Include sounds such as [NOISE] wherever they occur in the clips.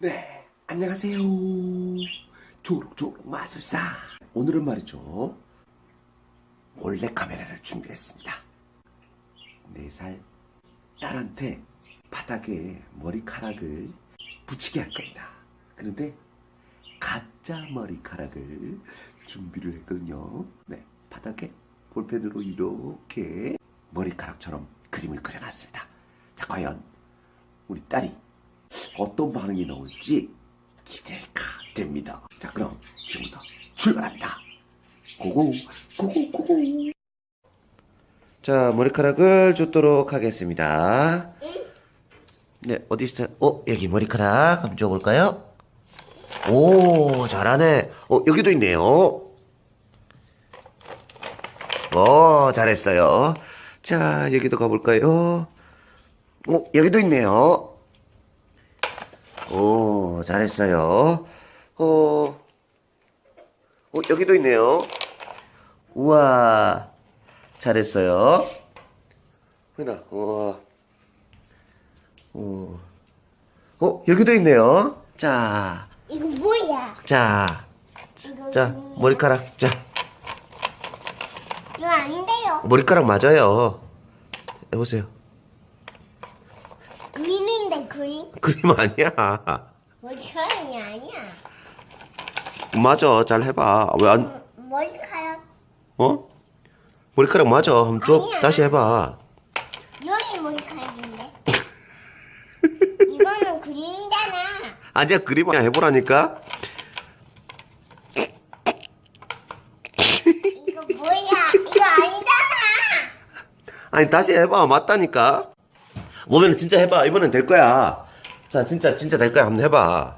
네, 안녕하세요. 조록조록 마술사. 오늘은 말이죠. 몰래 카메라를 준비했습니다. 네살 딸한테 바닥에 머리카락을 붙이게 할 겁니다. 그런데 가짜 머리카락을 준비를 했거든요. 네, 바닥에 볼펜으로 이렇게 머리카락처럼 그림을 그려놨습니다. 자, 과연 우리 딸이 어떤 반응이 나올지 기대가 됩니다. 자, 그럼 지금부터 출발합니다. 고고, 고고, 고고. 자, 머리카락을 줬도록 하겠습니다. 네, 어디 있어요? 어, 여기 머리카락 한번 줘볼까요? 오, 잘하네. 어, 여기도 있네요. 어, 잘했어요. 자, 여기도 가볼까요? 어, 여기도 있네요. 오, 잘했어요. 어, 어, 여기도 있네요. 우와, 잘했어요. 흔아, 우와. 어, 어, 여기도 있네요. 자, 이거 뭐야? 자, 이거 자, 뭐야? 머리카락, 자, 이거 아닌데요. 머리카락 맞아요. 해보세요. 그림? 그림 아니야. 머리카락이 아니야. 맞아, 잘 해봐. 왜 안, 머- 머리카락 어? 머리카락 맞아. 한번 쭉 아니야. 다시 해봐. 여기 머리카락인데. [LAUGHS] 이거는 그림이잖아. 아니야, 그림 그냥 해보라니까. 이거 뭐야? 이거 아니잖아. 아니, 다시 해봐. 맞다니까. 오면 진짜 해봐. 이번엔 될 거야. 자, 진짜, 진짜 될 거야. 한번 해봐.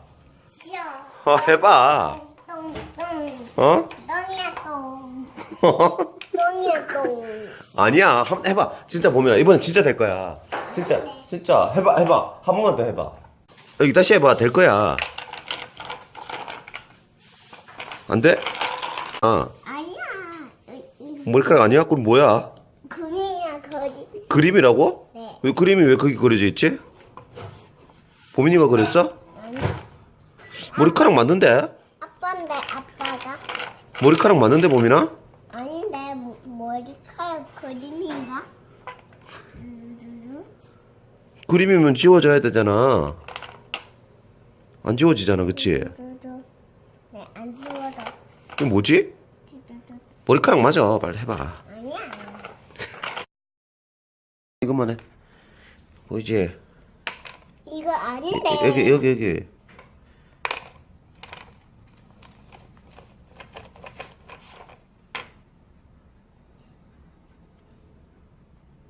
싫어. 어, 해봐. 똥, 똥. 어? 똥이야 똥. 똥이야 [LAUGHS] 똥. 아니야. 한번 해봐. 진짜 보면, 이번엔 진짜 될 거야. 진짜, 진짜. 해봐, 해봐. 한 번만 더 해봐. 여기 다시 해봐. 될 거야. 안 돼? 어. 아니야. 이거 머리카락 아니야? 그럼 뭐야? 그림이야 그림. 그림이라고? 네. 왜 그림이 왜 거기 그려져 있지? 보민이가 그렸어? 아니. 머리카락 맞는데? 아빠인데 아빠가? 머리카락 맞는데 보민아? 아닌데 뭐- 머리카락 그림인가? 그림이면 지워져야 되잖아. 안 지워지잖아, 그치? 네, 안 지워져. 이거 뭐지? 머리카락 맞아. 빨리 해봐. 아니야. 이것만 해. 보이지? 이거 아닌데. 여기, 여기, 여기.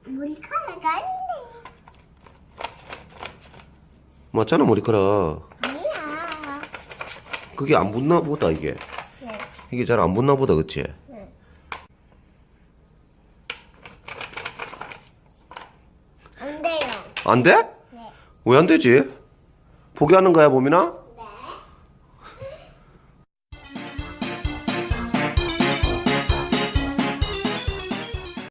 머리카락 아닌데. 맞잖아, 머리카락. 아니야. 그게 안 붙나 보다, 이게. 네. 이게 잘 안 붙나 보다, 그치? 네. 안 돼요. 안 돼? 네. 왜 안 되지? 포기하는 거야, 보민아?